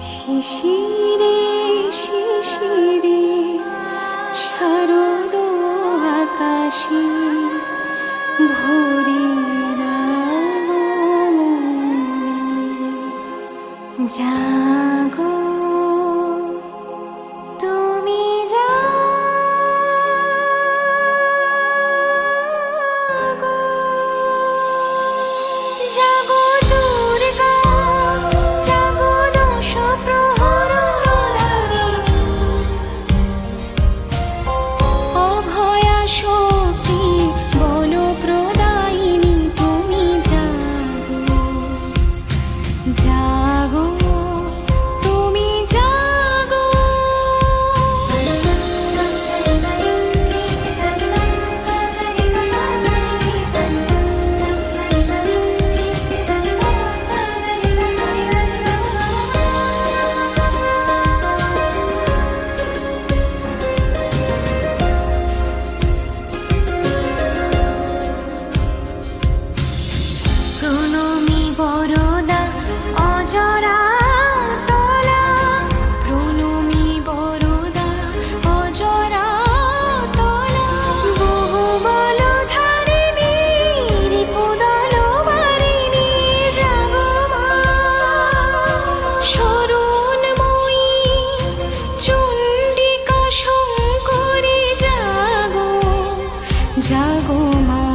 শিশিরে শিশিরে শারদ আকাশে ভোরের জাগো জাগো তুমি জাগো। কোনো মি বড় 家国梦。